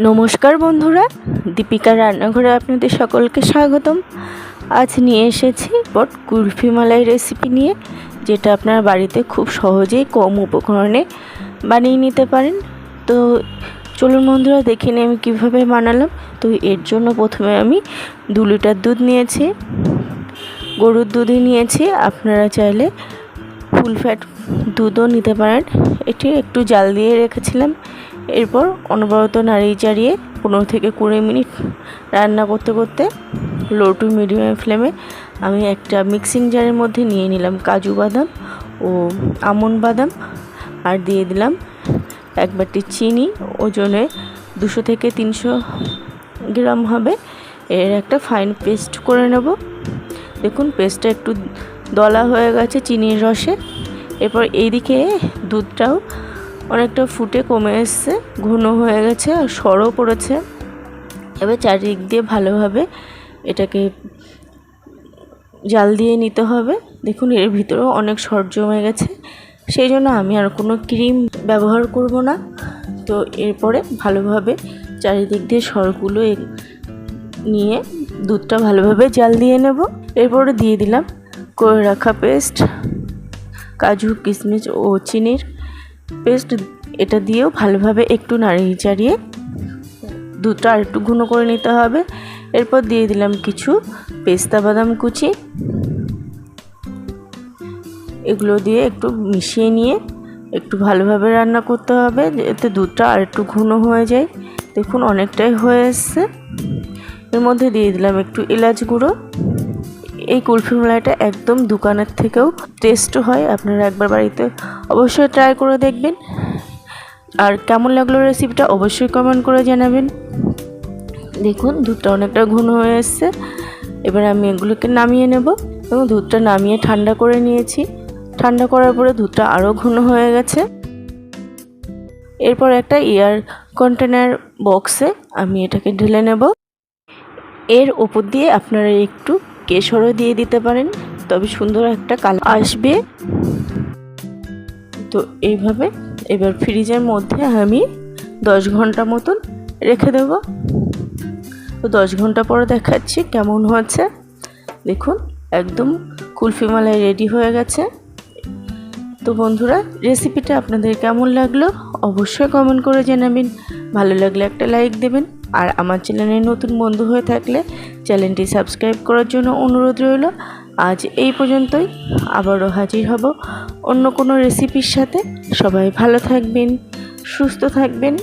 নমস্কার বন্ধুরা, দীপিকা রান্নাঘরে আপনাদের সকলকে স্বাগতম। আজ নিয়ে এসেছি বট কুলফি মালাই রেসিপি নিয়ে, যেটা আপনারা বাড়িতে খুব সহজেই কম উপকরণে বানিয়ে নিতে পারেন। তো চলুন বন্ধুরা, দেখে নিই আমি কীভাবে বানালাম। তো এর জন্য প্রথমে আমি দু লিটার দুধ নিয়েছি, গরুর দুধই নিয়েছি। আপনারা চাইলে ফুল ফ্যাট দুধও নিতে পারেন। এটি একটু জাল দিয়ে রেখেছিলাম। এরপর অনবরত নাড়িয়ে চাড়িয়ে পনেরো থেকে কুড়ি মিনিট রান্না করতে করতে লো টু মিডিয়াম ফ্লেমে আমি একটা মিক্সিং জারের মধ্যে নিয়ে নিলাম কাজু বাদাম ও আমন বাদাম আর দিয়ে দিলাম এক বাটি চিনি। ওজনে দুশো থেকে তিনশো গ্রাম হবে। এর একটা ফাইন পেস্ট করে নেব। দেখুন পেস্টটা একটু দলা হয়ে গেছে চিনির রসে। এরপর এইদিকে দুধটাও অনেকটা ফুটে কমে এসছে, ঘন হয়ে গেছে আর সরও পড়েছে। এবার চারিদিক দিয়ে ভালোভাবে এটাকে জাল দিয়ে নিতে হবে। দেখুন, এর ভিতরেও অনেক সর জমে গেছে। সেই জন্য আমি আর কোনো ক্রিম ব্যবহার করব না। তো এরপরে ভালোভাবে চারিদিক দিয়ে সরগুলো নিয়ে দুধটা ভালোভাবে জাল দিয়ে নেব। এরপরে দিয়ে দিলাম করে রাখা পেস্ট, কাজু, কিশমিশ ও চিনির পেস্ট এটা দিয়েও ভালোভাবে একটু নাড়িয়ে চাড়িয়ে দুধটা আর একটু ঘন করে নিতে হবে। এরপর দিয়ে দিলাম কিছু পেস্তা বাদাম কুচি। এগুলো দিয়ে একটু মিশিয়ে নিয়ে একটু ভালোভাবে রান্না করতে হবে এতে দুধটা আর একটু ঘন হয়ে যায়। দেখুন অনেকটাই হয়ে এসছে। এর মধ্যে দিয়ে দিলাম একটু এলাচ গুঁড়ো। এই কুলফি মালাইটা একদম দোকানের থেকেও টেস্ট হয়, আপনারা একবার বাড়িতে অবশ্যই ট্রাই করে দেখবেন। আর কেমন লাগল রেসিপিটা অবশ্যই কমেন্ট করে জানাবেন। দেখুন, দুধটা অনেকটা ঘন হয়ে এসছে। এবার আমি এগুলোকে নামিয়ে নেব এবং দুধটা নামিয়ে ঠান্ডা করে নিয়েছি। ঠান্ডা করার পরে দুধটা আরও ঘন হয়ে গেছে। এরপর একটা এয়ার কন্টেনার বক্সে আমি এটাকে ঢেলে নেব। এর ওপর দিয়ে আপনারা একটু কেশরও দিয়ে দিতে পারেন, তবে সুন্দর একটা কালার আসবে। তো এইভাবে এবার ফ্রিজের মধ্যে আমি দশ ঘণ্টা মতন রেখে দেব। তো দশ ঘণ্টা পরে দেখাচ্ছি কেমন হচ্ছে দেখুন, একদম কুলফি মালাই রেডি হয়ে গেছে। তো বন্ধুরা, রেসিপিটা আপনাদের কেমন লাগল অবশ্যই কমেন্ট করে জানাবেন। ভালো লাগলে একটা লাইক দেবেন। আর আমার চ্যানেলে নতুন বন্ধু হয়ে থাকলে চ্যানেলটি সাবস্ক্রাইব করার জন্য অনুরোধ রইল। আজ এই পর্যন্তই। আবারও হাজির হব অন্য কোনো রেসিপির সাথে। সবাই ভালো থাকবেন, সুস্থ থাকবেন।